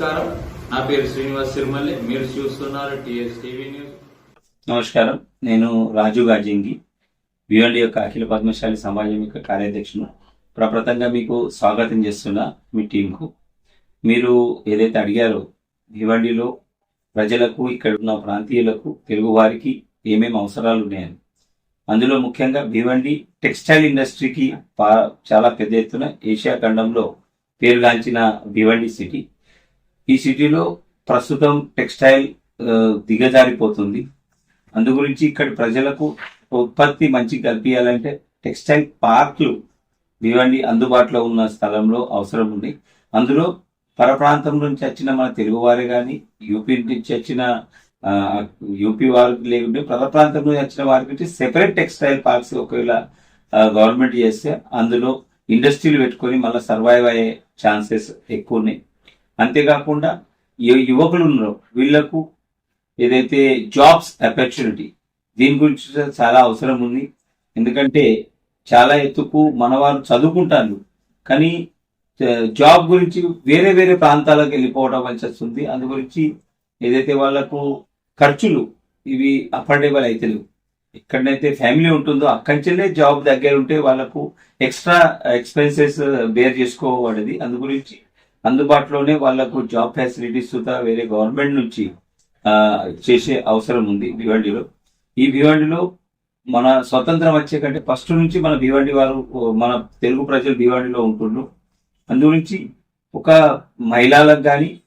నమస్కారం. నా పేరు శ్రీనివాస్ సిరిమల్లి. మీరు చూస్తున్నారు టిఎస్ టీవీ న్యూస్. నమస్కారం. నేను రాజు గాజింగి భివండి యొక్క అఖిల పద్మశాలి సమాజం యొక్క కార్యాధ్యక్షుడు ప్రప్రథంగా మీకు స్వాగతం చేస్తున్నా మీ టీంకు. మీరు ఏదైతే అడిగారో భివండిలో ప్రజలకు ఇక్కడ ఉన్న ప్రాంతీయులకు తెలుగు వారికి ఏమేమి అవసరాలు ఉన్నాయని. అందులో ముఖ్యంగా భివండి టెక్స్టైల్ ఇండస్ట్రీకి పా- చాలా పెద్ద ఎత్తున ఏషియా ఖండంలో పేరుగాంచిన భివండి సిటీ. ఈ సిటీలో ప్రస్తుతం టెక్స్టైల్ దిగజారిపోతుంది. అందు గురించి ఇక్కడ ప్రజలకు ఉత్పత్తి మంచి కల్పించాలంటే టెక్స్టైల్ పార్క్లు ఇవన్నీ అందుబాటులో ఉన్న స్థలంలో అవసరం ఉంది. అందులో పరప్రాంతం నుంచి వచ్చిన మన తెలుగువారే కానీ యూపీ నుంచి వచ్చిన యూపీ వారికి లేకుంటే పరప్రాంతం నుంచి వచ్చిన వారికి సెపరేట్ టెక్స్టైల్ పార్క్స్ ఒకవేళ గవర్నమెంట్ చేస్తే అందులో ఇండస్ట్రీలు పెట్టుకొని మళ్ళీ సర్వైవ్ అయ్యే ఛాన్సెస్ ఎక్కువ ఉన్నాయి. అంతేకాకుండా యువకులు ఉన్నారో. వీళ్ళకు ఏదైతే జాబ్స్ అపర్చునిటీ దీని గురించి చాలా అవసరం ఉంది. ఎందుకంటే చాలా ఎత్తుకు మనవారు చదువుకుంటారు. కానీ జాబ్ గురించి వేరే వేరే ప్రాంతాలకు వెళ్ళిపోవడం వలసి వస్తుంది. అందు గురించి ఏదైతే వాళ్ళకు ఖర్చులు ఇవి అఫోర్డబుల్ అయితే ఎక్కడైతే ఫ్యామిలీ ఉంటుందో అక్కడి జాబ్ దగ్గర ఉంటే వాళ్ళకు ఎక్స్ట్రా ఎక్స్పెన్సెస్ బేర్ చేసుకోవడది అందు గురించి అందుబాటులోనే వాళ్ళకు జాబ్ ఫెసిలిటీస్ సుతా వేరే గవర్నమెంట్ నుంచి చేసే అవసరం ఉంది భివండిలో ఈ భివండిలో మన స్వతంత్రం వచ్చే కంటే ఫస్ట్ నుంచి మన భివండి వారు మన తెలుగు ప్రజలు భివండిలో ఉంటుండ్రు. అందు ఒక మహిళలకు కానీ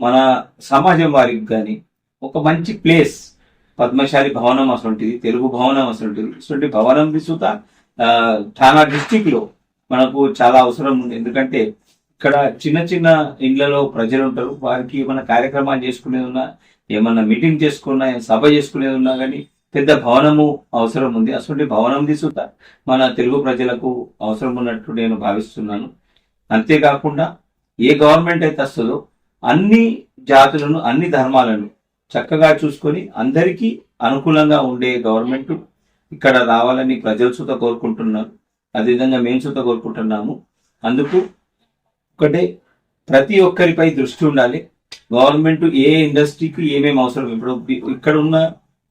మన సమాజం వారికి కానీ ఒక మంచి ప్లేస్ పద్మశాలి భవనం అసలుంటిది తెలుగు భవనం అసలుంటిది. ఇటువంటి భవనం సుత ఠానా డిస్టిక్లో మనకు చాలా అవసరం ఉంది. ఎందుకంటే ఇక్కడ చిన్న చిన్న ఇండ్లలో ప్రజలు ఉంటారు వారికి ఏమైనా కార్యక్రమాలు చేసుకునేది ఉన్నా ఏమన్నా మీటింగ్ చేసుకున్నా సభ చేసుకునేది ఉన్నా కానీ పెద్ద భవనము అవసరం ఉంది. అటువంటి భవనం తీసుకుంటా మన తెలుగు ప్రజలకు అవసరం ఉన్నట్టు నేను భావిస్తున్నాను. అంతేకాకుండా ఏ గవర్నమెంట్ అయితే వస్తుందో అన్ని జాతులను అన్ని ధర్మాలను చక్కగా చూసుకొని అందరికీ అనుకూలంగా ఉండే గవర్నమెంట్ ఇక్కడ రావాలని ప్రజలు సుత కోరుకుంటున్నారు. అదేవిధంగా మేము సుత కోరుకుంటున్నాము. అందుకు ఒకటే ప్రతి ఒక్కరిపై దృష్టి ఉండాలి. గవర్నమెంట్ ఏ ఇండస్ట్రీకి ఏమేమి అవసరం? ఇప్పుడు ఇక్కడ ఉన్న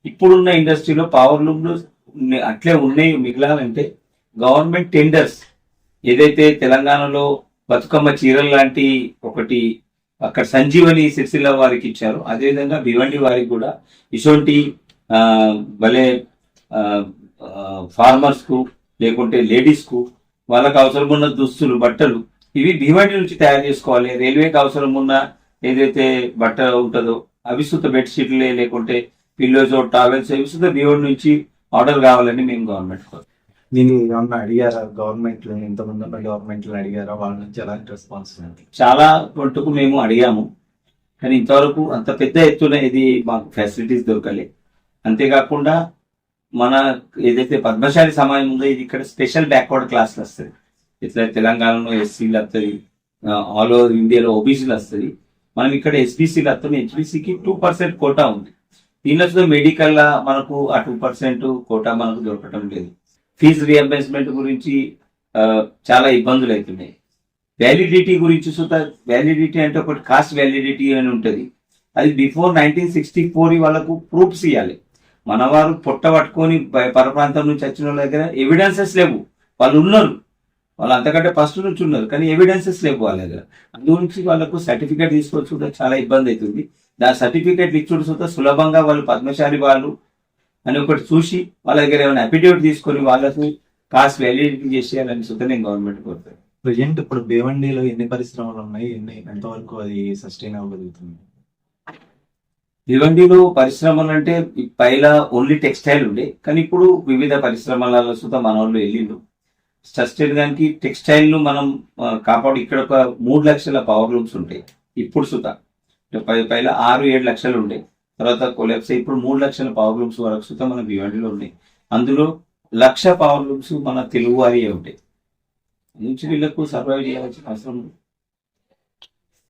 ఇప్పుడున్న ఇండస్ట్రీలో పవర్ లూమ్లు అట్లే ఉన్నాయి మిగిలాలంటే గవర్నమెంట్ టెండర్స్ ఏదైతే తెలంగాణలో బతుకమ్మ చీరలు లాంటి ఒకటి అక్కడ సంజీవని సిరిసిల్ల వారికి ఇచ్చారు. అదేవిధంగా భివండి వారికి కూడా ఇటువంటి భలే ఫార్మర్స్కు లేకుంటే లేడీస్కు వాళ్ళకు వాళ్ళకి అవసరం ఉన్న దుస్తులు బట్టలు ఇవి భివండి నుంచి తయారు చేసుకోవాలి. రైల్వేకి అవసరం ఉన్న ఏదైతే బట్ట ఉంటుందో అవి సుత బెడ్షీట్లే లేకుంటే పిల్లోస్ టావెల్స్ అవి సుత భివండి నుంచి ఆర్డర్ కావాలని మేము గవర్నమెంట్ దీన్ని ఏమన్నా అడిగారా? గవర్నమెంట్లో ఇంతమంది ఉన్న గవర్నమెంట్ అడిగారా? వాళ్ళ నుంచి ఎలాంటి రెస్పాన్స్ చాలా మటుకు మేము అడిగాము. కానీ ఇంతవరకు అంత పెద్ద ఎత్తున ఇది మాకు ఫెసిలిటీస్ దొరకలే. అంతేకాకుండా మన ఏదైతే పద్మశాలి సమాజం ఉందో ఇది ఇక్కడ స్పెషల్ బ్యాక్వర్డ్ క్లాస్లు వస్తుంది ఇట్లా తెలంగాణలో ఎస్సీలు వస్తుంది ఆల్ ఓవర్ ఇండియాలో ఓబీసీలు వస్తుంది. మనం ఇక్కడ ఎస్బీసీలు వస్తాం హెచ్బీసీకి టూ పర్సెంట్ కోటా ఉంది. దీనిలో మెడికల్ మనకు ఆ టూ పర్సెంట్ కోటా మనకు దొరకటం లేదు. ఫీజు రియంబర్స్మెంట్ గురించి చాలా ఇబ్బందులు అవుతున్నాయి వ్యాలిడిటీ గురించి సుత వ్యాలిడిటీ అంటే ఒకటి కాస్ట్ వ్యాలిడిటీ అని ఉంటుంది. అది బిఫోర్ నైన్టీన్ సిక్స్టీ ఫోర్ వాళ్ళకు ప్రూఫ్స్ ఇవ్వాలి మనవారు పొట్ట పట్టుకొని పరప్రాంతం నుంచి వచ్చిన వాళ్ళ దగ్గర ఎవిడెన్సెస్ లేవు. వాళ్ళు ఉన్నారు. వాళ్ళు అంతకంటే ఫస్ట్ నుంచి ఉన్నారు కానీ ఎవిడెన్సెస్ లేవు వాళ్ళ దగ్గర. అందు గురించి వాళ్ళకు సర్టిఫికేట్ తీసుకొచ్చి కూడా చాలా ఇబ్బంది అవుతుంది. దాని సర్టిఫికేట్ ఇచ్చుడు సుత సులభంగా వాళ్ళు పద్మశాలి వాళ్ళు అని ఒకటి చూసి వాళ్ళ దగ్గర ఏమైనా అఫిడేవిట్ తీసుకొని వాళ్ళకు కాస్ట్ వ్యాలిడిటీ చేసేయాలని సుత నేను గవర్నమెంట్ కోరుతాను ప్రజెంట్ ఇప్పుడు భీవండిలో ఎన్ని పరిశ్రమలు ఉన్నాయి? ఎన్ని? ఎంతవరకు అది సస్టైన్ అవ్వగలుగుతుంది? భివండిలో పరిశ్రమలు అంటే పైలా ఓన్లీ టెక్స్టైల్ ఉండే కానీ ఇప్పుడు వివిధ పరిశ్రమలలో సుత మన వాళ్ళు వెళ్ళిండు సస్టైన్ దానికి టెక్స్టైల్ను మనం కాపాడు. ఇక్కడ ఒక మూడు లక్షల పవర్ లూమ్స్ ఉంటాయి. ఇప్పుడు సుత. అంటే పై ఆరు ఏడు లక్షలు ఉండే. తర్వాత కొలాబ్స్ ఇప్పుడు మూడు లక్షల పవర్ లూమ్స్ వరకు సుత మన భివండిలో ఉన్నాయి. అందులో లక్ష పవర్ లూమ్స్ మన తెలుగు వారియే ఉంటాయి. నుంచి వీళ్ళకు సర్వైవ్ చేయాల్సిన అవసరం ఉంది.